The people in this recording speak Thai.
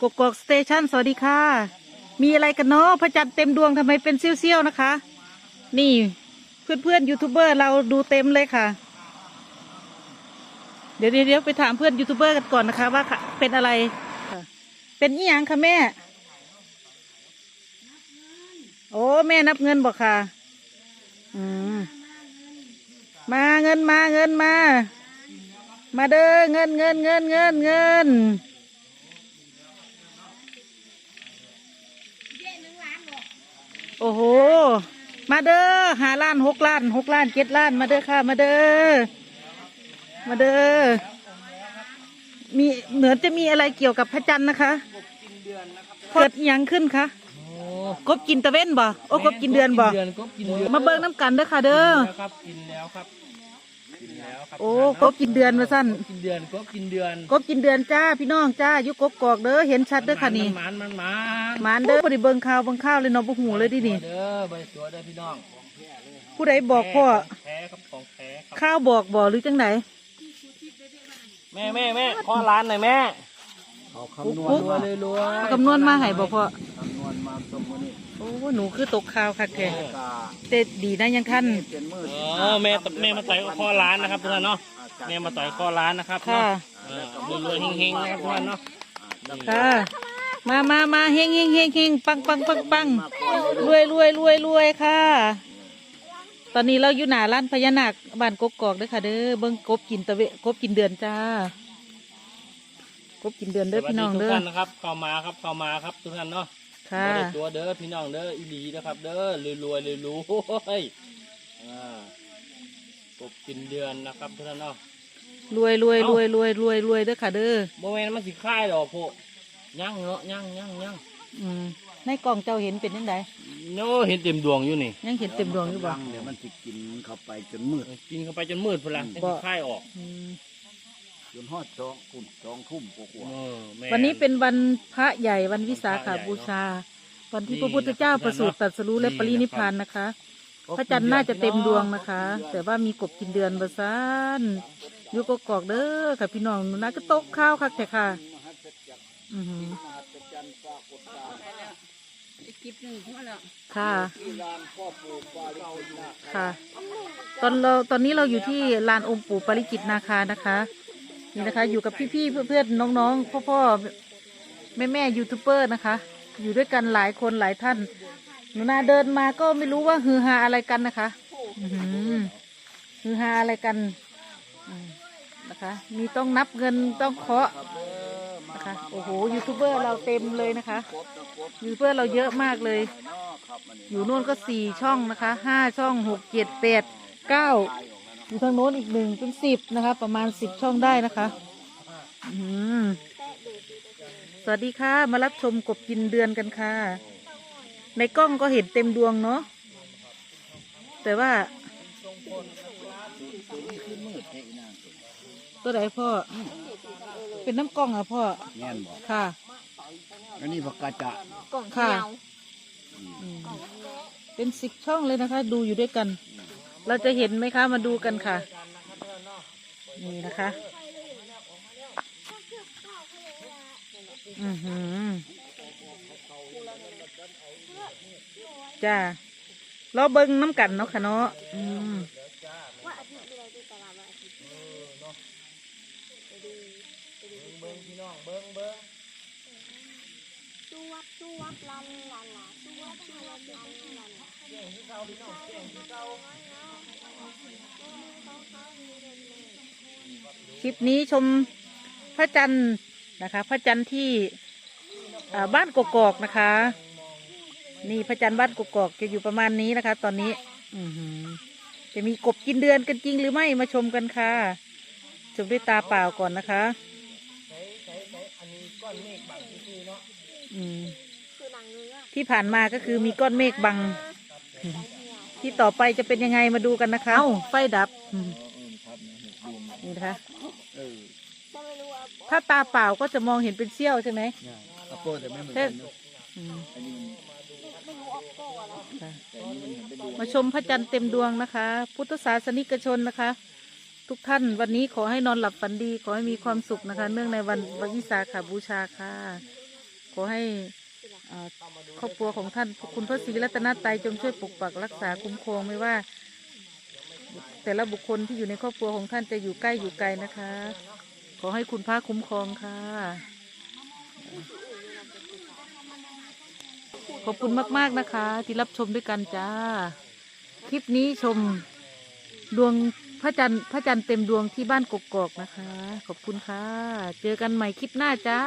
กกอกสเตชันสวัสดีค่ะ มีอะไรกันเนาะพระจันทร์เต็มดวงทำไมเป็นเซี่ยวๆนะคะ นี่เพื่อนๆยูทูบเบอร์เราดูเต็มเลยค่ะ เดี๋ยวเดี๋ยวไปถามเพื่อนยูทูบเบอร์กันก่อนนะคะ ว่าเป็นอะไร เป็นอีหยังคะแม่ โอ้แม่นับเงินบอกค่ะ อืมมาเงินมาเงินมา มาเด้อเงินเงินเงินเงินเงิน โอ้โห มาเด้อหาล้านหกล้านหกล้านเจ็ดล้านมาเด้อค่ะ มาเด้อมาเด้อมีเหมือนจะมีอะไรเกี่ยวกับพระจันทร์นะคะเกิดอิหยังขึ้นคะกบกินตะเว้นบ่โอ้กบกินเดือนบ่เดือนก็กินเดือนมาเบิ่งน้ำกันเด้อค่ะเด้อแล้วครับกินแล้วครับ กินแล้วครับโอ้กบกินเดือนมาสั้นกินเดือนก็กินเดือนกบกินเดือนจ้าพี่น้องจ้าอยุกกกอกเด้อเห็นชัดเด้อค่ะนี่มันมันมันหมานเด้อบ่ได้เบิ่งข่าวเบิ่งข่าวเลยเนาะบ่หูเลยดินี่เด้อใบตัวเด้อพี่น้องผู้ใดบอกพ่อแท้ครับของแท้ครับข้าวบอกบ่หรือจังไดแม่แม่แม่ขอร้านหน่อยแม่เขาคำนวณปุ๊บรัวเลยรัวเอาคำนวณมาให้บ่พ่อคำนวณมาสมมตินี่ โอ้หนูคือตกข่าวค่ะแกกาแต่ดีนะยังทันเป็นมืดเออแม่แม่มาต่อยข้อร้านนะครับทุกท่านเนาะแม่มาต่อยข้อร้านนะครับค่ะเออรวยๆเฮงๆนะครับทุกท่านเนาะค่ะมามามาเฮงเฮงเฮงเฮงปังปังปังปังรวยรวยรวยรวยค่ะ ตอนนี้เราอยู่หน้าร้านพญานาคบ้านกกอกเด้อค่ะ เด้อเบิ่งกบกินตะเวกบกินเดือนจ้ากบกินเดือนเด้อพี่น้องสวัสเด้อทุกท่านนะครับเข้ามาครับเข้ามาครับทุกท่านเนาะ ค่ะบ่ได้ตัวเด้อพี่น้องเด้ออีหลีนะครับ เด้อรวยรวยรวยรวยอ่ากบกินเดือนนะครับทุกท่านเนาะรวยรวยรวยรวยรวยรวยเด้อค่ะ เด้อโมเมนมันสิค่ายดอกโพะย่างเนาะย่างย่างย่างอืมในกล่องเจ้าเห็นเป็นยังไงโน้เห็นเต็มดวงอยู่นี่ ยังเห็นเต็มดวงอยู่บ่รัเดี๋ยวมันจะกินเข้าไปจนมืดกินเข้าไปจนมืดพนลังบ่สิค่ายออกอืม จนฮอดสองคุณสองทุ่มกว่าเออแม่วันนี้เป็นวันพระใหญ่วันวิสาขาบูชา วันที่พระพุทธเจ้าประสูติตรัสรู้และปรินิพพานนะคะๆพระจันทร์น่าจะเต็มดวงนะคะ แต่ว่ามีกบกินเดือนบะซานอยู่กกอกเด้อค่ะพี่น้องหนูน่าก็ตกข้าวค่ะแต่ค่ะ อือหือค่ะ ค่ะ ตอนเราตอนนี้เราอยู่ที่ลานองค์ปู่ปาริจิตนาคานะคะ นี่นะคะ อยู่กับพี่ๆเพื่อนๆน้องๆพ่อๆแม่ๆยูทูบเบอร์นะคะ อยู่ด้วยกันหลายคนหลายท่านหนูนาเดินมาก็ไม่รู้ว่าฮือฮาอะไรกันนะคะฮือฮาอะไรกันนะคะ มีต้องนับเงินต้องเคาะนะคะโอ้โหยูทูบเบอร์เราเต็มเลยนะคะยูทูบเบอร์เราเยอะมากเลย อยู่นู่นก็สี่ช่องนะคะห้าช่องหกเจ็ดแปดเก้า อยู่ทางโน้นอีกหนึ่งเป็นสิบนะคะ ประมาณสิบช่องได้นะคะอืมสวัสดีค่ะ มารับชมกบกินเดือนกันค่ะ ในกล้องก็เห็นเต็มดวงเนาะแต่ว่า ตัวไหนพ่อ เป็นน้ำกล้องอะพ่อ แง่นบอกค่ะ อันนี้ผักกาจะค่ะ อืมเป็นสิบช่องเลยนะคะ ดูอยู่ด้วยกัน เราจะเห็นไหมคะมาดูกันค่ะ นี่นะคะ อือหือจ้าเราเบิ้งน้ำกันเนาะค่ะเนาะอืม สวบสวบลันลันลาสวบสวบลันลันลาพี่น้องเก่งที่เขาคลิปนี้ชมพระจันทร์นะคะ พระจันทร์ที่บ้านกกอกนะคะ นี่พระจันทร์บ้านกกอกจะอยู่ประมาณนี้นะคะ ตอนนี้อืจะมีกบกินเดือนกันจริงหรือไม่มาชมกันค่ะชมด้วยตาเปล่าก่อนนะคะใช้ใช้ใช้อืมฆบางที่เนาะ คือหนังเนื้อที่ผ่านมาก็คือมีก้อนเมฆบัง ที่ต่อไปจะเป็นยังไงมาดูกันนะคะเอ้าไฟดับอืมนี่นะคะเออจะไม่รู้ว่าถ้าตาเปล่าก็จะมองเห็นเป็นเสี้ยวใช่ไหมเนี่ยอัปโปแต่ไม่เหมือนกันเนอะอืมอันนี้ไม่รู้ออกก่อนแล้วค่ะ แต่อันนี้มันเห็นเป็นดวงมาชมพระจันทร์เต็มดวงนะคะ พุทธศาสนิกชนนะคะ ทุกท่านวันนี้ขอให้นอนหลับฝันดี ขอให้มีความสุขนะคะ เนื่องในวันวันวิสาขาบูชาค่ะ ขอให้ครอบครัวของท่านคุณพระศรีรัตนตรัยจงช่วยปกปักรักษาคุ้มครองไม่ว่า แต่ละบุคคลที่อยู่ในครอบครัวของท่านจะอยู่ใกล้อยู่ไกลนะคะ ขอให้คุณพระคุ้มครองค่ะ ขอบคุณมาก ๆนะคะ ที่รับชมด้วยกันจ้า คลิปนี้ชมดวงพระจันทร์พระจันทร์เต็มดวงที่บ้านกกอกนะคะ ขอบคุณค่ะ เจอกันใหม่คลิปหน้าจ้า